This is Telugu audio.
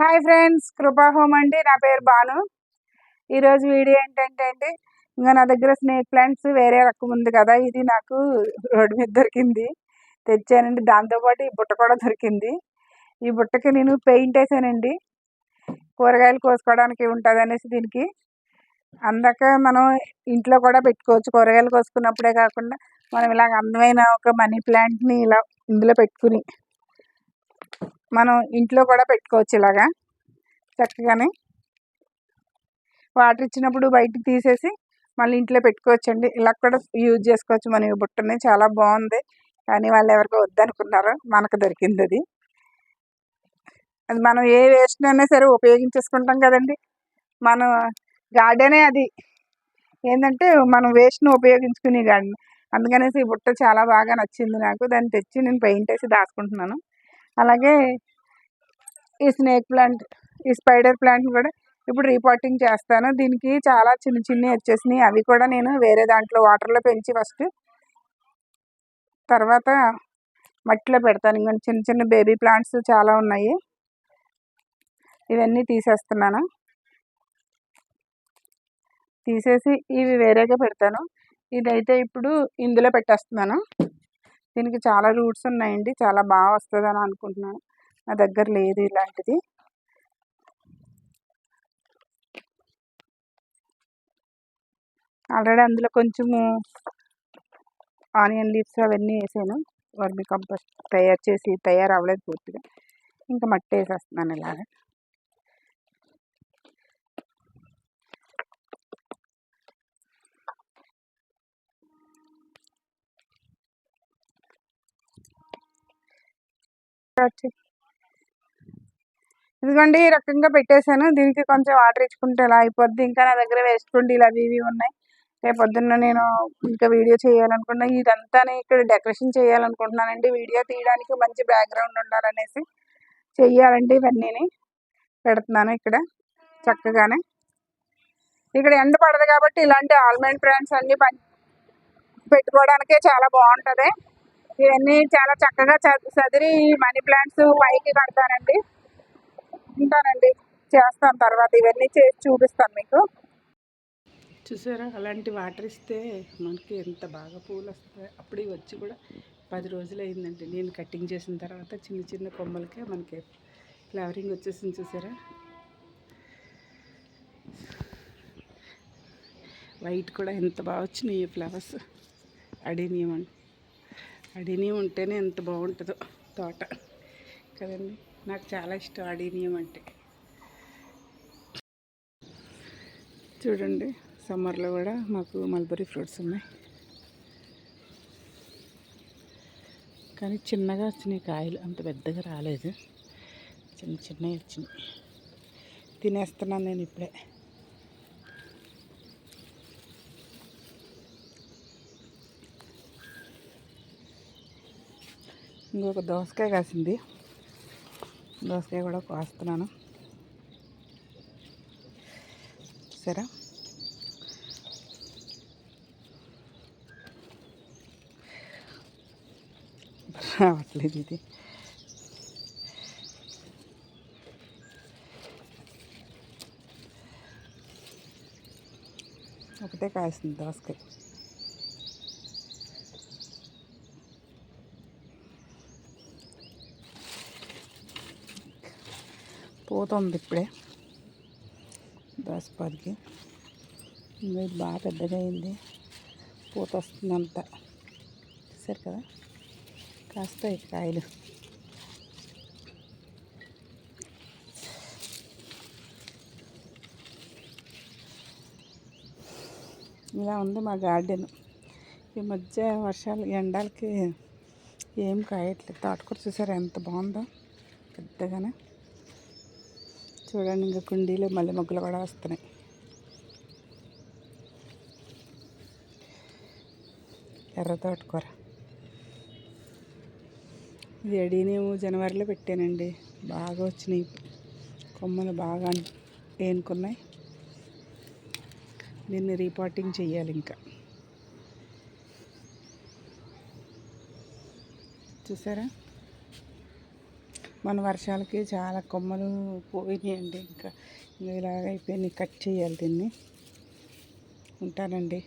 హాయ్ ఫ్రెండ్స్ కృపా హోమ్ అండి. నా పేరు బాను ఈరోజు వీడియో ఏంటంటే అండి ఇంకా నా దగ్గర స్నేక్ ప్లాంట్స్ వేరే రకం ఉంది కదా ఇది నాకు రోడ్డు మీద దొరికింది. తెచ్చానండి. దాంతోపాటు ఈ బుట్ట కూడా దొరికింది. ఈ బుట్టకి నేను పెయింట్ వేసానండి. కూరగాయలు కోసుకోవడానికి ఉంటుంది అనేసి దీనికి. అందాక మనం ఇంట్లో కూడా పెట్టుకోవచ్చు. కూరగాయలు కోసుకున్నప్పుడే కాకుండా మనం ఇలాగ అందమైన ఒక మనీ ప్లాంట్ని ఇలా ఇందులో పెట్టుకుని మనం ఇంట్లో కూడా పెట్టుకోవచ్చు ఇలాగా చక్కగానే. వాటర్ ఇచ్చినప్పుడు బయటకు తీసేసి మళ్ళీ ఇంట్లో పెట్టుకోవచ్చండి. ఇలా కూడా యూజ్ చేసుకోవచ్చు. మన ఈ బుట్టని చాలా బాగుంది. కానీ వాళ్ళు ఎవరికి వద్దనుకున్నారు. మనకు దొరికింది అది అది మనం ఏ వేస్ట్ అయినా సరే ఉపయోగించేసుకుంటాం కదండి. మన గార్డెనే అది. ఏంటంటే మనం వేస్ట్ను ఉపయోగించుకునే గార్డెన్. అందుకనేసి ఈ బుట్ట చాలా బాగా నచ్చింది నాకు. దాన్ని తెచ్చి నేను పెయింట్ వేసి దాచుకుంటున్నాను. అలాగే ఈ స్నేక్ ప్లాంట్ ఈ స్పైడర్ ప్లాంట్ కూడా ఇప్పుడు రీపాటింగ్ చేస్తాను. దీనికి చాలా చిన్న చిన్నవి వచ్చేసినాయి అవి కూడా నేను వేరే దాంట్లో వాటర్లో పెంచి ఫస్ట్ తర్వాత మట్టిలో పెడతాను. ఇంకా చిన్న చిన్న బేబీ ప్లాంట్స్ చాలా ఉన్నాయి. ఇవన్నీ తీసేస్తున్నాను. తీసేసి ఇవి వేరేగా పెడతాను. ఇదైతే ఇప్పుడు ఇందులో పెట్టేస్తున్నాను. దీనికి చాలా రూట్స్ ఉన్నాయండి. చాలా బాగా వస్తుంది అని అనుకుంటున్నాను. నా దగ్గర లేదు ఇలాంటిది. ఆల్రెడీ అందులో కొంచెము ఆనియన్ లీవ్స్ అవన్నీ వేసాను. వర్మి కంపోస్ట్ తయారు చేసి తయారు అవ్వలేదు పూర్తిగా. ఇంకా మట్టి వేసేస్తున్నాను ఇలాగా. ఇదిగోండి ఈ రకంగా పెట్టేశాను. దీనికి కొంచెం వాటర్ ఇచ్చుకుంటే ఇలా అయిపోద్ది? ఇంకా నా దగ్గర వేస్ట్ కుండీలు అవి ఇవి ఉన్నాయి. రేపు నేను ఇంకా వీడియో చేయాలనుకున్నా. ఇదంతా ఇక్కడ డెకరేషన్ చేయాలనుకుంటున్నానండి. వీడియో తీయడానికి మంచి బ్యాక్గ్రౌండ్ ఉండాలనేసి చెయ్యాలండి ఇవన్నీ పెడుతున్నాను ఇక్కడ చక్కగానే. ఇక్కడ ఎండ పడదు కాబట్టి ఇలాంటి ఆల్మండ్ ప్లాంట్స్ అన్నీ పెట్టుకోవడానికే చాలా బాగుంటుంది. ఇవన్నీ చాలా చక్కగా చదిరి మనీ ప్లాంట్స్ పైకి కడతానండి. ఉంటానండి. చేస్తాను తర్వాత ఇవన్నీ చేసి చూపిస్తాను మీకు. చూసారా? అలాంటి వాటర్ ఇస్తే మనకి ఎంత బాగా పూలు వస్తాయి. అప్పుడు వచ్చి కూడా పది రోజులు అయిందండి. నేను కటింగ్ చేసిన తర్వాత చిన్న చిన్న కొమ్మలకే మనకి ఫ్లవరింగ్ వచ్చేసింది చూసారా? వైట్ కూడా ఎంత బాగా వచ్చినాయి ఫ్లవర్స్. అడినియం అండి అడినియం ఉంటేనే ఎంత బాగుంటుందో తోట. కదండి? నాకు చాలా ఇష్టం అడినియం అంటే. చూడండి సమ్మర్లో కూడా మాకు మల్బరీ ఫ్రూట్స్ ఉన్నాయి. కానీ చిన్నగా వచ్చినాయి కాయలు అంత పెద్దగా రాలేదు. చిన్న చిన్నవి వచ్చినాయి. తినేస్తున్నాను నేను ఇప్పుడే. ఇంకొక దోసకాయ కాసింది. దోసకాయ కూడా కాస్తున్నాను. సరే. రావట్లేదు ఇది. ఒకటే కాసింది దోసకాయ. పోతుంది ఇప్పుడే దాసపాదికి ఇది బాగా పెద్దగా అయింది పూత వస్తుంది చూసారు కదా? కాస్తాయి కాయలు. ఇలా ఉంది మా గార్డెన్. ఈ మధ్య వర్షాలు ఎండాలకి ఏం కాయట్లేదు తోటకూర చూసారా ఎంత బాగుందో? పెద్దగానే. చూడండి ఇంకా కుండీలు మల్లె మొగ్గలు కూడా వస్తున్నాయి. ఎర్ర తోటకూర. ఇది ఎడీనేమో జనవరిలో పెట్టానండి. బాగా వచ్చినాయి. కొమ్మలు బాగా ఏనుకున్నాయి. దీన్ని రీపాటింగ్ చేయాలి ఇంకా. చూసారా? మన వర్షాలకి చాలా కొమ్మలు పోయినాయండి. ఇంకా ఇలాగ అయిపోయినాయి. కట్ చేయాలి దీన్ని. ఉంటానండి.